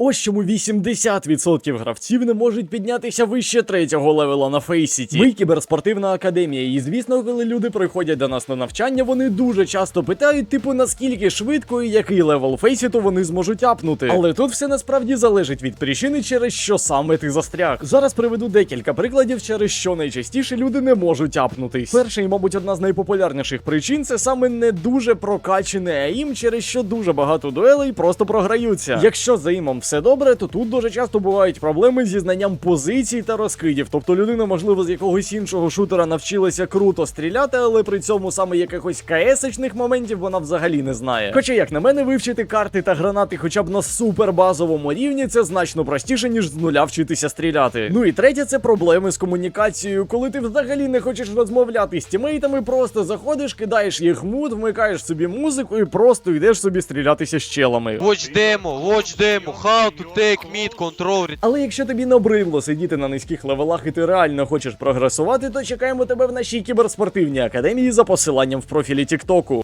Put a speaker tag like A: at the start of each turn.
A: Ось чому 80% гравців не можуть піднятися вище третього левела на Фейсіті. Ми кіберспортивна академія, і звісно, коли люди приходять до нас на навчання, вони дуже часто питають, типу, наскільки швидко і який левел Фейсіту вони зможуть апнути. Але тут все насправді залежить від причини, через що саме ти застряг. Зараз приведу декілька прикладів, через що найчастіше люди не можуть апнутись. Перша і, мабуть, одна з найпопулярніших причин це саме не дуже прокачений АІМ, через що дуже багато дуелей просто програються. Якщо за імом все добре, то тут дуже часто бувають проблеми зі знанням позицій та розкидів. Тобто людина, можливо, з якогось іншого шутера навчилася круто стріляти, але при цьому саме якихось КС-очних моментів вона взагалі не знає. Хоча, як на мене, вивчити карти та гранати хоча б на супербазовому рівні, це значно простіше, ніж з нуля вчитися стріляти. Ну і третє, це проблеми з комунікацією, коли ти взагалі не хочеш розмовляти з тімейтами, просто заходиш, кидаєш їх мут, вмикаєш собі музику і просто йдеш собі стрілятися з челами.
B: Watch demo, watch demo, how to take mid control.
A: Але якщо тобі набридло сидіти на низьких левелах і ти реально хочеш прогресувати, то чекаємо тебе в нашій кіберспортивній академії за посиланням в профілі Тіктоку.